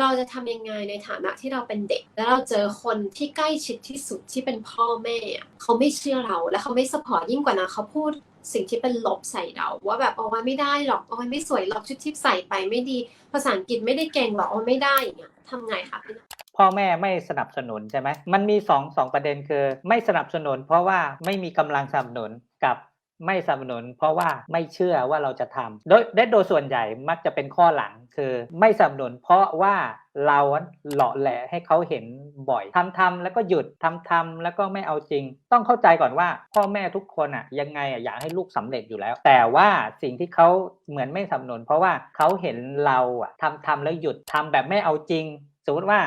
เราจะทำยังไงในฐานะที่เราเป็นเด็ก แล้วเราเจอคนที่ใกล้ชิดที่สุดที่เป็นพ่อแม่เขาไม่เชื่อเราและเขาไม่สปอร์ตยิ่งกว่านั้นเขาพูดสิ่งที่เป็นลบใส่เราว่าแบบเอาไว้ไม่ได้หรอกเอาไว้ไม่สวยหรอกชุดที่ใส่ไปไม่ดี ภาษาอังกฤษไม่ได้เก่งหรอกเอาไว้ไม่ได้อย่างเงี้ยทำไงคะพี่นัทพ่อแม่ไม่สนับสนุนใช่ไหมมันมีสองสองประเด็นคือ ไม่สนับสนุน เพราะว่าไม่มีกำลังสนับสนุนกับ ไม่สนับสนุน เพราะว่าไม่เชื่อว่าเราจะทำโดยโดยส่วนใหญ่มักจะเป็นข้อหลังคือไม่สนับสนุน เพราะว่าเราหล่อแหละให้เขาเห็นบ่อยทำทำแล้วก็หยุดทำทำแล้วก็ไม่เอาจริง ต้องเข้าใจก่อนว่า พ่อแม่ทุกคนอะยังไงอะอยากให้ลูกสำเร็จอยู่แล้ว แต่ว่าสิ่งที่เขาเหมือนไม่สนับสนุน เพราะว่าเขาเห็นเราอะทำทำแล้วหยุดทำแบบไม่เอาจริง สมมติว่า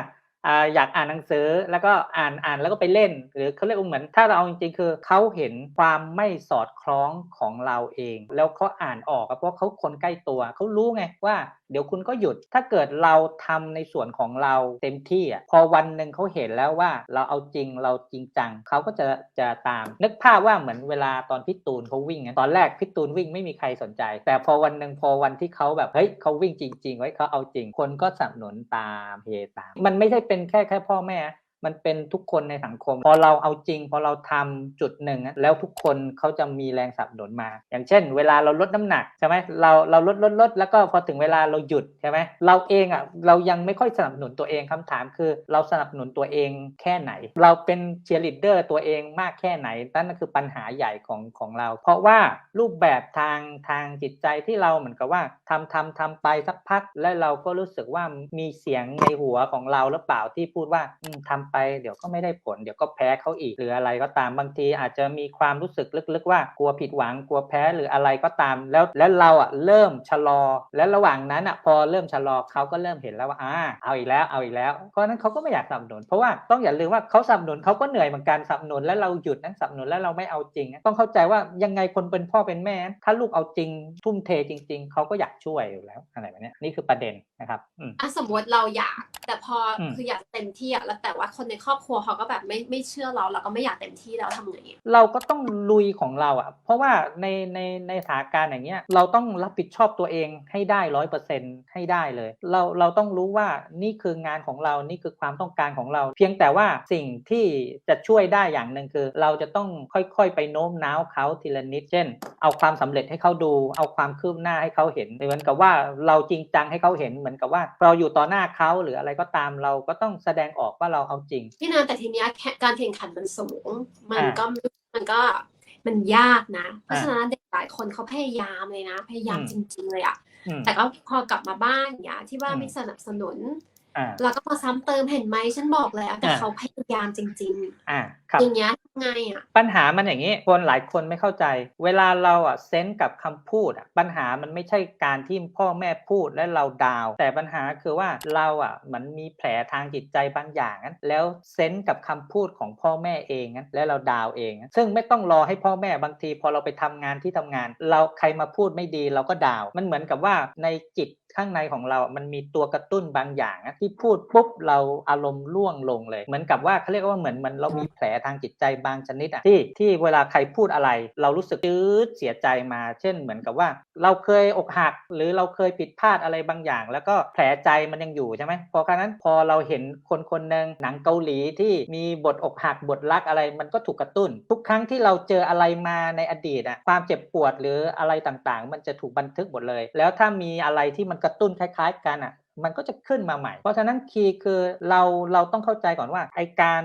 อยากอ่านหนังสือแล้วก็อ่านอ่านแล้วก็ไปเล่น หรือเขาเรียกว่าเหมือน ถ้าเราเอาจริงๆคือเขาเห็นความไม่สอดคล้องของเราเอง แล้วเขาอ่านออกเพราะเขาคนใกล้ตัวเขารู้ไงว่าเดี๋ยวคุณก็หยุด ถ้าเกิดเราทำในส่วนของเราเต็มที่อะพอวันหนึ่งเขาเห็นแล้วว่าเราเอาจริงเราจริงจังเขาก็จะจะตาม นึกภาพว่าเหมือนเวลาตอนพี่ตูนเขาวิ่งอะตอนแรกพี่ตูนวิ่งไม่มีใครสนใจ แต่พอวันหนึ่งพอวันที่เขาแบบเฮ้ยเขาวิ่งจริง ๆ ไว้เขาเอาจริง คนก็สนับสนุนตามเฮตาม มันไม่ใช่เป็นแค่แค่พ่อแม่ มันเป็นทุกคนในสังคม พอเราเอาจริง พอเราทำจุดหนึ่งแล้วทุกคนเขาจะมีแรงสนับสนุนมา อย่างเช่น เวลาเราลดน้ำหนักใช่ไหมเราเราลดลดลดแล้วก็พอถึงเวลาเราหยุดใช่ไหมเราเองอะเรายังไม่ค่อยสนับสนุนตัวเองคำถามคือเราสนับสนุนตัวเองแค่ไหน เราเป็นเชียร์ลีดเดอร์ตัวเองมากแค่ไหนนั่นก็คือปัญหาใหญ่ของของเรา เพราะว่ารูปแบบทางทางจิตใจที่เราเหมือนกับว่าทำทำทำไปสักพัก แล้วเราก็รู้สึกว่ามีเสียงในหัวของเราหรือเปล่าที่พูดว่าอืมทำไป เดี๋ยวก็ไม่ได้ผล เดี๋ยวก็แพ้เขาอีกหรืออะไรก็ตามบางที อาจจะมีความรู้สึกลึกๆ ว่ากลัวผิดหวังกลัวแพ้หรืออะไรก็ตาม แล้วแล้วเราอะเริ่มชะลอ และระหว่างนั้นอะพอเริ่มชะลอเขาก็เริ่มเห็นแล้วว่าอ่าเอาอีกแล้วเอาอีกแล้วเพราะฉะนั้นเขาก็ไม่อยากสนับสนุน เพราะว่าต้องอย่าลืมว่าเขาสนับสนุนเขาก็เหนื่อยเหมือนกันสนับสนุนแล้วเราหยุดนะสนับสนุนแล้วเราไม่เอาจริง ต้องเข้าใจว่ายังไงคนเป็นพ่อเป็นแม่ ถ้าลูกเอาจริง ทุ่มเทจริง ๆเขาก็อยากช่วยอยู่แล้วอะไรแบบเนี้ยนี่คือประเด็นนะครับอืมอะสมมติเราอยากแต่พออมคืออยากเต็มที่อะแล้วแต่ว่าคนในครอบครัวเขาก็แบบไม่ไม่เชื่อเราเราก็ไม่อยากเต็มที่แล้วทำไงเราก็ต้องลุยของเราอะ เพราะว่าในในในสถานการณ์อย่างเงี้ยเราต้องรับผิดชอบตัวเองให้ได้ร้อยเปอร์เซ็นให้ได้เลย เราเราต้องรู้ว่านี่คืองานของเรานี่คือความต้องการของเรา เพียงแต่ว่าสิ่งที่จะช่วยได้อย่างหนึ่งคือ เราจะต้องค่อยๆ ไปโน้มน้าวเขาทีละนิดเช่น เอาความสำเร็จให้เขาดู เอาความคืบหน้าให้เขาเห็นเหมือนกับว่าเราจริงจังให้เขาเห็นเหมือนกับว่า เราอยู่ต่อหน้าเขาหรืออะไรก็ตามเราก็ต้องแสดงออกว่าเราเอาจริงพี่นาแต่ทีเนี้ยแค่การแข่งขันมันสูง มันอ่าก็มันก็มันยากนะ เพราะอ่าฉะนั้นเด็กหลายคนเขาพยายามเลยนะ พยายามอืมจริง ๆ เลยอะอืมแต่ก็พอกลับมาบ้านอย่างเงี้ยที่บ้านอืมไม่สนับสนุนอ่าเราก็มาซ้ำเติมเห็นไหมฉันบอกแล้วแต่อ่าเขาพยายามจริงอ่าครับๆอย่างเงี้ยทำ ไงอะปัญหามันอย่างนี้คนหลายคนไม่เข้าใจ เวลาเราอะเซนส์กับคำพูดอะปัญหามันไม่ใช่การที่พ่อแม่พูดและเราดาว แต่ปัญหาคือว่าเราอะมันมีแผลทางจิตใจบางอย่างนั้นแล้วเซนส์กับคำพูดของพ่อแม่เองนั้นแล้วเราดาวเอง ซึ่งไม่ต้องรอให้พ่อแม่บางที พอเราไปทำงานที่ทำงาน เราใครมาพูดไม่ดีเราก็ดาว มันเหมือนกับว่าในจิต ข้างในของเรา มันมีตัวกระตุ้นบางอย่างที่พูดปุ๊บเราอารมณ์ร่วงลงเลย เหมือนกับว่าเขาเรียกว่าเหมือนมันเรามีแผลทางจิตใจบางชนิดอะที่ที่เวลาใครพูดอะไร เรารู้สึกจืดเสียใจมา เช่นเหมือนกับว่า เราเคยอกหักหรือเราเคยผิดพลาดอะไรบางอย่าง แล้วก็แผลใจมันยังอยู่ใช่ไหมพอครั้นั้นพอเราเห็นคนคนหนึ่งหนังเกาหลีที่มีบทอกหักบทรักอะไรมันก็ถูกกระตุ้น ทุกครั้งที่เราเจออะไรมาในอดีตอะความเจ็บปวดหรืออะไรต่างๆ มันจะถูกบันทึกหมดเลย แล้วถ้ามีอะไรที่มันกระตุ้นคล้าย ๆ กันอะมันก็จะขึ้นมาใหม่ เพราะฉะนั้นคีย์คือเราเราต้องเข้าใจก่อนว่าไอการ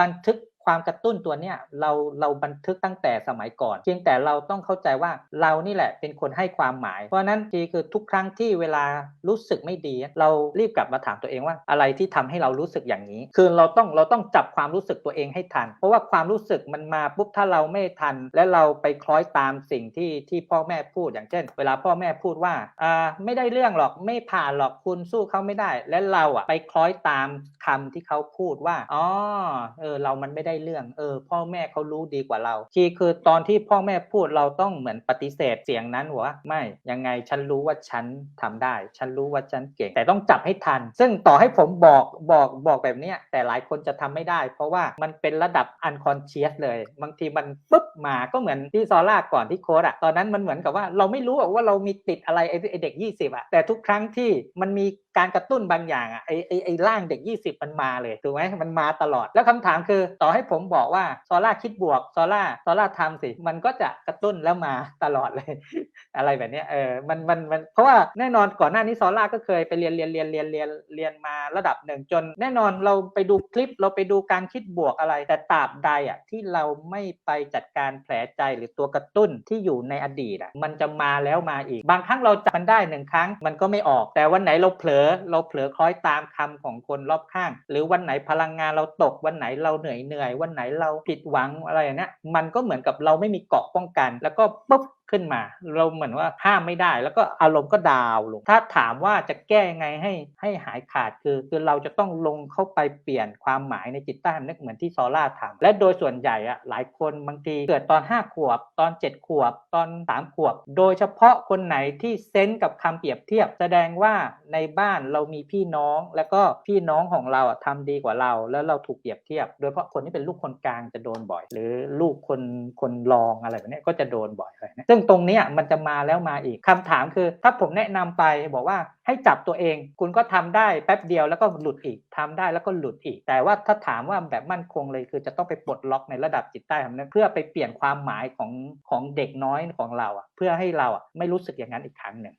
บันทึก ความกระตุ้นตัวเนี้ยเราเราบันทึกตั้งแต่สมัยก่อน เพียงแต่เราต้องเข้าใจว่าเรานี่แหละเป็นคนให้ความหมาย เพราะฉะนั้นคีคือทุกครั้งที่เวลารู้สึกไม่ดี เรารีบกลับมาถามตัวเองว่าอะไรที่ทำให้เรารู้สึกอย่างนี้ คือเราต้องเราต้องจับความรู้สึกตัวเองให้ทัน เพราะว่าความรู้สึกมันมาปุ๊บถ้าเราไม่ทัน และเราไปคล้อยตามสิ่งที่ที่พ่อแม่พูดอย่างเช่น เวลาพ่อแม่พูดว่าอ่าไม่ได้เรื่องหรอกไม่ผ่านหรอกคุณสู้เขาไม่ได้ และเราอะไปคล้อยตามคำที่เขาพูดว่าอ๋อเออเรามันไม่ได้เรื่องเออพ่อแม่เขารู้ดีกว่าเราคีย์คือตอนที่พ่อแม่พูดเราต้องเหมือนปฏิเสธเสียงนั้นหัวาไม่ยังไงฉันรู้ว่าฉันทำได้ ฉันรู้ว่าฉันเก่ง แต่ต้องจับให้ทัน ซึ่งต่อให้ผมบอกบอกบอกแบบเนี้ยแต่หลายคนจะทำไม่ได้ เพราะว่ามันเป็นระดับ unconscious เลย บางทีมันปุ๊บมาก็เหมือนที่ซอล่าก่อนที่โค้ดอะตอนนั้นมันเหมือนกับว่าเราไม่รู้ว่าเรามีติดอะไรไอ้ไอ้เด็ก 20อะแต่ทุกครั้งที่มันมี การกระตุ้นบางอย่างอะไอไอไอร่างเด็ก 20 มันมาเลยถูกไหมมันมาตลอด แล้วคำถามคือต่อให้ผมบอกว่าซอล่าคิดบวกซอล่าซอล่าทำสิ มันก็จะกระตุ้นแล้วมาตลอดเลย อะไรแบบนี้เออมันมันมันเพราะว่าแน่นอนก่อนหน้านี้ซอล่าก็เคยไปเรียนเรียนเรียนเรียนเรียนเรียนมาระดับหนึ่งจน แน่นอนเราไปดูคลิปเราไปดูการคิดบวกอะไร แต่ตราบใดอะที่เราไม่ไปจัดการแผลใจหรือตัวกระตุ้นที่อยู่ในอดีตอะมันจะมาแล้วมาอีก บางครั้งเราจับมันได้หนึ่งครั้งมันก็ไม่ออก แต่วันไหนเราเผลอเราเผลอคล้อยตามคำของคนรอบข้าง หรือวันไหนพลังงานเราตกวันไหนเราเหนื่อยเหนื่อยวันไหนเราผิดหวังอะไรเนี้ยมันก็เหมือนกับเราไม่มีเกราะป้องกัน แล้วก็ปุ๊บ ขึ้นมา เราเหมือนว่าห้ามไม่ได้ แล้วก็อารมณ์ก็ดาวลง ถ้าถามว่าจะแก้ยังไงให้ให้หายขาดคือ คือเราจะต้องลงเข้าไปเปลี่ยนความหมายในจิตใต้สำนึกเหมือนที่ซอล่าทำและโดยส่วนใหญ่อะหลายคนบางทีเกิดตอน 5 ขวบ ตอน 7 ขวบ ตอน 3 ขวบ โดยเฉพาะคนไหนที่เซนส์กับคำเปรียบเทียบ แสดงว่าในบ้านเรามีพี่น้อง แล้วก็พี่น้องของเราอะทำดีกว่าเรา แล้วเราถูกเปรียบเทียบ โดยเฉพาะคนที่เป็นลูกคนกลางจะโดนบ่อย หรือลูกคนคนรองอะไรแบบนี้ก็จะโดนบ่อยอะไรเนี้ยซึ่งตรงนี้มันจะมาแล้วมาอีกคำถามคือ ถ้าผมแนะนำไปบอกว่าให้จับตัวเอง คุณก็ทำได้แป๊บเดียวแล้วก็หลุดอีกทำได้แล้วก็หลุดอีก แต่ว่าถ้าถามว่าแบบมั่นคงเลย คือจะต้องไปปลดล็อกในระดับจิตใต้สำนึกเพื่อไปเปลี่ยนความหมายของของเด็กน้อยของเราอะเพื่อให้เราอะไม่รู้สึกอย่างนั้นอีกครั้งหนึ่ง